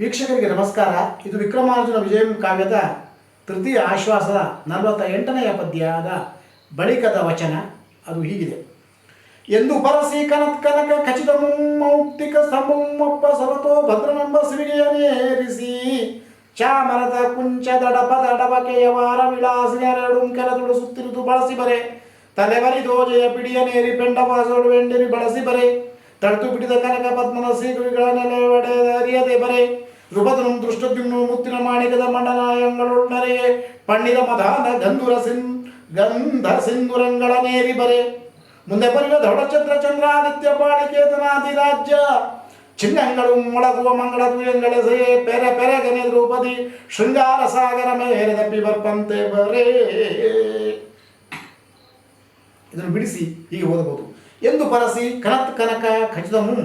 ವೀಕ್ಷಕರಿಗೆ ನಮಸ್ಕಾರ. ಇದು ವಿಕ್ರಮಾರ್ಜುನ ವಿಜಯಂ ಕಾವ್ಯದ ತೃತೀಯ ಆಶ್ವಾಸದ ನಲವತ್ತ ಎಂಟನೆಯ ಪದ್ಯದ ಬಳಿಕದ ವಚನ. ಅದು ಹೀಗಿದೆ. ಎಂದು ಪರಸಿ ಕನತ್ ಕನಕ ಖಚಿತ ಮೌಕ್ತಿಕ ಸ್ತಂಭಮೊಪ್ಪ ಸರತೋ ಭದ್ರನೆಂಬ ಸಿರಿಯನೇರಿಸಿ ಚಾಮರದ ಕುಂಚ ದಡಪ ದಡಬಕೆಯ ವಾರ ವಿಳಾಸಿನೆರಡು ಕೆಲದುಡು ಸುತ್ತಿರುವುದು ಬಳಸಿ ಬರೆ. ತಲೆವರಿ ದೋಜೆಯ ಪಿಡಿಯನೇರಿ ಪೆಂಡವಾಸೋಡು ವೆಂಡಿರಿ ಬಳಸಿ ಬರೆ. ತಳ್ತು ಬಿಡಿದ ಕನಕ ಪದ್ಮನ ಸೀಗುವಿಗಳ ನೆಲೆವಡೆ ಅರಿಯದೆ ಬರೆ. ರುಪದನು ದೃಷ್ಟದ್ಯುಮ್ನು ಮುತ್ತಿನ ಮಾಣಿಕದ ಮಂಡನಾಯಂಗಳುಳ್ಳರೆಯೇ ಪಣ್ಣಿದ ಮಧಾನ ಗಂಧುರ ಸಿನ್ ಗಂಧ ಸಿಂಧುರಂಗಳ ಬರೆ. ಮುಂದೆ ಬರುವ ಧವಳಚಂದ್ರ ಚಂದ್ರಾದಿತ್ಯ ಬಾಳಿಕೇತನಾದಿ ರಾಜ್ಯ. ಚಿನ್ನಗಳು ಮೊಳಗುವ ಮಂಗಳ ತುಯಂಗಳೆಸೆಯೇ ಪೆರೆ ಪೆರೆಗನೆ ದ್ರೌಪದಿ ಶೃಂಗಾರ ಸಾಗರ ಮೇರೆದಪ್ಪಿ ಬರ್ಪಂತೆ ಬರೇ. ಇದನ್ನು ಬಿಡಿಸಿ ಹೀಗೆ ಓದಬಹುದು. ಎಂದು ಪರಸಿ ಕನತ್ ಕನಕ ಖಚಿತಮು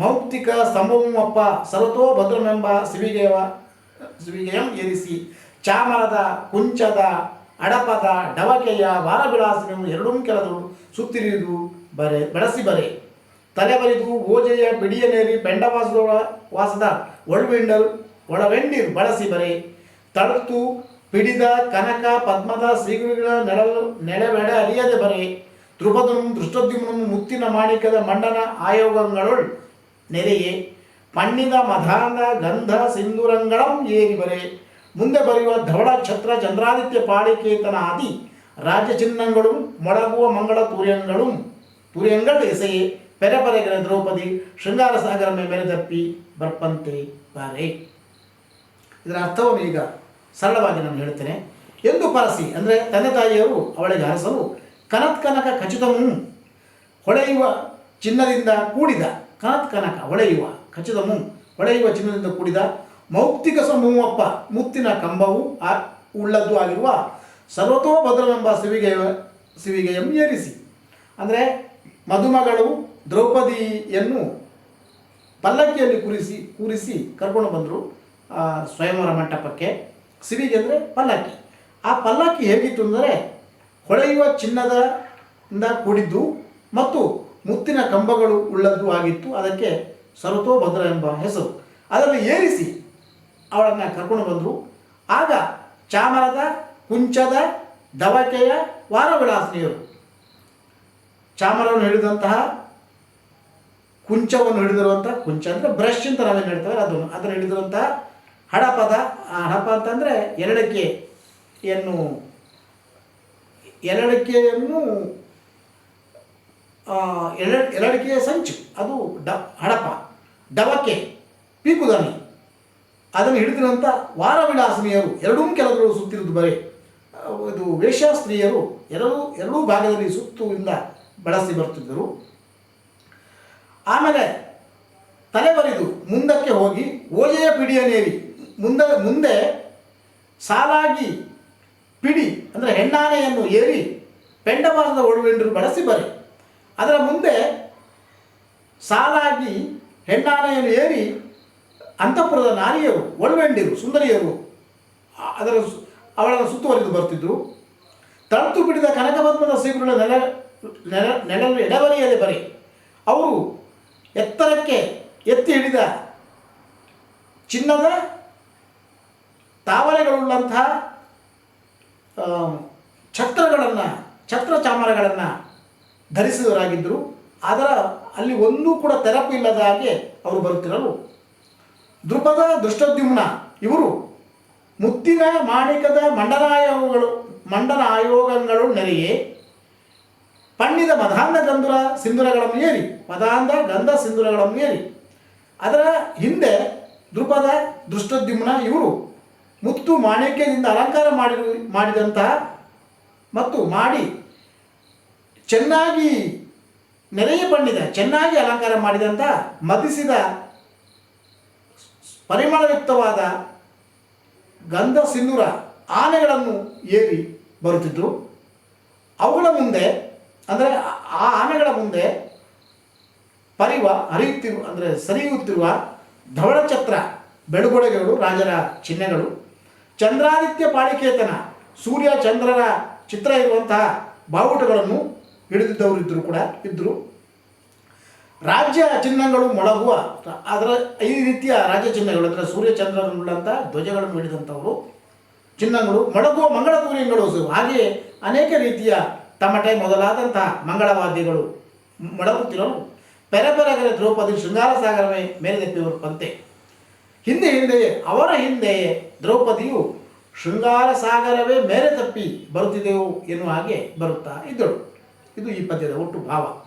ಮೌಕ್ತಿಕ ಸಂಭವಮಪ್ಪ ಸರತೋ ಭದ್ರಮೆಂಬ ಸಿವಿಗೆಯ ಸಿವಿಗೆಯಂ ಏರಿಸಿ. ಚಾಮರದ, ಕುಂಚದ, ಅಡಪದ, ಡವಕೆಯ ವಾರವಿಳಾಸಿನವು ಎರಡೂ ಕೆಲದು ಸುತ್ತಿರಿದು ಬರೆ ಬೆಳಸಿ ಬರೆ. ತಲೆಬರಿದು ಓಜೆಯ ಬಿಡಿಯನೇರಿ ಪೆಂಡವಾಸದ ವಾಸದ ಒಳವೆಂಡಲ್, ಒಳವೆಂಡಿರು ಬಳಸಿ ಬರೆ. ತಳತು ಪಿಡಿದ ಕನಕ ಪದ್ಮದ ಶ್ರೀಗುರುಗಳ ನೆಡಲು ನೆಡವೆಡ ಅರಿಯದೆ ಬರೆ. ದ್ರುಪದನು ದೃಷ್ಟದ್ಯುಮ್ನನು ಮುತ್ತಿನ ಮಾಣಿಕದ ಮಂಡನ ಆಯೋಗಗಳುಳ್ ನೆರೆಯೇ ಮಣ್ಣಿನ ಮಧಾನ ಗಂಧ ಸಿಂಧೂರಂಗಳಂ ಬರೆ. ಮುಂದೆ ಬರೆಯುವ ಧವಳ ಛತ್ರ ಚಂದ್ರಾದಿತ್ಯ ಪಾಳಿಕೇತನ ಆದಿ ರಾಜ್ಯ ಚಿಹ್ನಗಳು ಮೊಳಗುವ ಮಂಗಳ ತೂರ್ಯಂಗಳು ತೂರ್ಯಂಗಳು ಎಸೆಯೇ. ಪೆರೆಪರೆಗರ ದ್ರೌಪದಿ ಶೃಂಗಾರ ಸಾಗರ ಮೆರೆದಪ್ಪಿ ಬರ್ಪಂತೆ ಬಾರೆ. ಇದರ ಅರ್ಥವನ್ನು ಈಗ ಸರಳವಾಗಿ ನಾನು ಹೇಳ್ತೇನೆ. ಎಂದು ಪರಸಿ ಅಂದರೆ ತಂದೆ ತಾಯಿಯವರು ಅವಳಿಗೆ ಹರಸಲು ಕನತ್ ಕನಕ ಖಚಿತಮು ಹೊಳೆಯುವ ಚಿನ್ನದಿಂದ ಕೂಡಿದ, ಕನತ್ ಕನಕ ಹೊಳೆಯುವ ಖಚಿತಮು ಹೊಳೆಯುವ ಚಿನ್ನದಿಂದ ಕೂಡಿದ ಮೌಕ್ತಿಕ ಸಮೂಹಪ್ಪ ಮುತ್ತಿನ ಕಂಬವು ಆ ಉಳ್ಳದ್ದು ಆಗಿರುವ ಸರ್ವತೋಭದ್ರವೆಂಬ ಸಿವಿಗೆ, ಸಿವಿಗೆಯನ್ನು ಏರಿಸಿ. ಅಂದರೆ ಮದುಮಗಳು ದ್ರೌಪದಿಯನ್ನು ಪಲ್ಲಕ್ಕಿಯಲ್ಲಿ ಕೂರಿಸಿ ಕೂರಿಸಿ ಕರ್ಕೊಂಡು ಬಂದರು ಸ್ವಯಂವರ ಮಂಟಪಕ್ಕೆ. ಸಿವಿಗೆ ಅಂದರೆ ಪಲ್ಲಕ್ಕಿ. ಆ ಪಲ್ಲಕ್ಕಿ ಹೇಗಿತ್ತು ಅಂದರೆ ಹೊಳೆಯುವ ಚಿನ್ನದ ಇಂದ ಕೂಡಿದ್ದು ಮತ್ತು ಮುತ್ತಿನ ಕಂಬಗಳು ಉಳ್ಳದ್ದು ಆಗಿತ್ತು. ಅದಕ್ಕೆ ಸರತೋಭದ್ರ ಎಂಬ ಹೆಸರು. ಅದರಲ್ಲಿ ಏರಿಸಿ ಅವಳನ್ನು ಕರ್ಕೊಂಡು ಬಂದರು. ಆಗ ಚಾಮರದ, ಕುಂಚದ, ದವಕೆಯ ವಾರವಿಳಾಸನಿಯರು ಚಾಮರವನ್ನು ಹಿಡಿದಂತಹ ಕುಂಚವನ್ನು ಹಿಡಿದಿರುವಂಥ ಕುಂಚ ಅಂದರೆ ಬ್ರಷ್ ಅಂತ ನಾವೇನು ಹೇಳ್ತೇವೆ ಅದನ್ನು ಅದನ್ನು ಹಿಡಿದಿರುವಂತಹ ಹಡಪದ, ಆ ಹಡಪ ಅಂತಂದರೆ ಎರಡಕ್ಕೆಯನ್ನು ಎರಡಕ್ಕೆಯನ್ನು ಎರ ಎರಡಕ್ಕೆಯ ಸಂಚು, ಅದು ಡ, ಹಡಪ, ಡವಕೆ, ಪೀಕುದಾನಿ. ಅದನ್ನು ಹಿಡಿದಿರುವಂಥ ವಾರವಿಳಾಸಿನಿಯರು, ಎರಡೂ ಕೆಲವರು ಸುತ್ತಿರುವುದು ಬರೇ. ಇದು ವೇಶ್ಯಾಸ್ತ್ರೀಯರು, ಎರಡೂ ಎರಡೂ ಭಾಗದಲ್ಲಿ ಸುತ್ತುವಿಂದ ಬಳಸಿ ಬರ್ತಿದ್ದರು. ಆಮೇಲೆ ತಲೆಬರಿದು ಮುಂದಕ್ಕೆ ಹೋಗಿ ಓಜೆಯ ಪಿಡಿಯನೇರಿ ಮುಂದೆ ಮುಂದೆ ಸಾಲಾಗಿ ಪಿಡಿ ಅಂದರೆ ಹೆಣ್ಣಾನೆಯನ್ನು ಏರಿ ಪೆಂಡಮಾನದ ಒಡವೆಂಡರು ಬಳಸಿ ಬರೆ. ಅದರ ಮುಂದೆ ಸಾಲಾಗಿ ಹೆಣ್ಣಾನೆಯನ್ನು ಏರಿ ಅಂತಃಪುರದ ನಾರಿಯರು ಒಳವೆಂಡಿರು ಸುಂದರಿಯರು ಅದರ ಅವಳನ್ನು ಸುತ್ತುವರಿದು ಬರ್ತಿದ್ರು ತಳತು ಬಿಡಿದ ಕನಕಪದ್ಮದ ಶ್ರೀಗುರುಗಳ ನೆಲ ನೆಲ ನೆಲ ಎಡವರಿಯದೆ ಬರೆ. ಅವರು ಎತ್ತರಕ್ಕೆ ಎತ್ತಿ ಹಿಡಿದ ಚಿನ್ನದ ತಾವರೆಗಳುಳ್ಳಂತಹ ಛತ್ರಗಳನ್ನು, ಛತ್ರ ಚಾಮರಗಳನ್ನು ಧರಿಸಿದವರಾಗಿದ್ದರು. ಅದರ ಅಲ್ಲಿ ಒಂದೂ ಕೂಡ ತೆರಪು ಇಲ್ಲದ ಹಾಗೆ ಅವರು ಬರುತ್ತಿರಲು. ದೃಪದ ದೃಷ್ಟದ್ಯುಮ್ನ ಇವರು ಮುತ್ತಿನ, ಮಾಣಿಕದ ಮಂಡನಾಯೋಗಗಳು ಮಂಡನ ಆಯೋಗಗಳು ನೆರೆಯೇ. ಪಣ್ಣಿದ ಮಧಾಂಧ ಗಂಧುರ ಸಿಂಧುರಗಳನ್ನು ಏರಿ, ಮಧಾಂಧ ಗಂಧ ಸಿಂಧುರಗಳನ್ನು ಏರಿ. ಅದರ ಹಿಂದೆ ದೃಪದ ದೃಷ್ಟದ್ಯುಮ್ನ ಇವರು ಮುತ್ತು ಮಾಣಿಕ್ಯದಿಂದ ಅಲಂಕಾರ ಮಾಡಿ ಮಾಡಿದಂತಹ ಮತ್ತು ಮಾಡಿ ಚೆನ್ನಾಗಿ ನೆರೆಯ ಬಣ್ಣಿದ, ಚೆನ್ನಾಗಿ ಅಲಂಕಾರ ಮಾಡಿದಂಥ ಮದಿಸಿದ, ಪರಿಮಳಯುಕ್ತವಾದ ಗಂಧ ಸಿಂಧೂರ ಆನೆಗಳನ್ನು ಏರಿ ಬರುತ್ತಿದ್ದರು ಅವುಗಳ ಮುಂದೆ, ಅಂದರೆ ಆ ಆನೆಗಳ ಮುಂದೆ ಪರಿವ ಹರಿಯುತ್ತಿರುವ, ಅಂದರೆ ಸರಿಯುತ್ತಿರುವ ಧವಳಛತ್ರ ಬೆಳುಗೊಡೆಗಳು ರಾಜರ ಚಿಹ್ನೆಗಳು. ಚಂದ್ರಾದಿತ್ಯ ಪಾಳಿಕೇತನ ಸೂರ್ಯ ಚಂದ್ರರ ಚಿತ್ರ ಇರುವಂತಹ ಬಾವುಟಗಳನ್ನು ಹಿಡಿದಿದ್ದವರು ಇದ್ದರು ಕೂಡ ಇದ್ದರು. ರಾಜ್ಯ ಚಿಹ್ನಗಳು ಮೊಳಗುವ ಅದರ ಈ ರೀತಿಯ ರಾಜ್ಯ ಚಿಹ್ನೆಗಳು ಅಂದರೆ ಸೂರ್ಯಚಂದ್ರನುಳ್ಳಂಥ ಧ್ವಜಗಳನ್ನು ಹಿಡಿದಂಥವರು ಚಿಹ್ನಗಳು ಮೊಳಗುವ ಮಂಗಳ ತೂರ್ಯಗಳು ಹಾಗೆಯೇ ಅನೇಕ ರೀತಿಯ ತಮಟೆ ಮೊದಲಾದಂತಹ ಮಂಗಳವಾದ್ಯಗಳು ಮೊಳಗುತ್ತಿರಲು. ಪೆರಪೆರಗರೆ ದ್ರೌಪದಿ ಶೃಂಗಾರ ಸಾಗರವೇ ಮೇಲೆದೆಪ್ಪಿಯವರು ಪಂತೆ. ಹಿಂದೆ ಹಿಂದೆ ಅವರ ಹಿಂದೆ ದ್ರೌಪದಿಯು ಶೃಂಗಾರ ಸಾಗರವೇ ಮೇಲೆ ತಪ್ಪಿ ಬರುತ್ತಿದೆವು ಎನ್ನುವ ಹಾಗೆ ಬರುತ್ತಾ ಇದ್ದಳು. ಇದು ಈ ಪದ್ಯದ ಒಟ್ಟು ಭಾವ.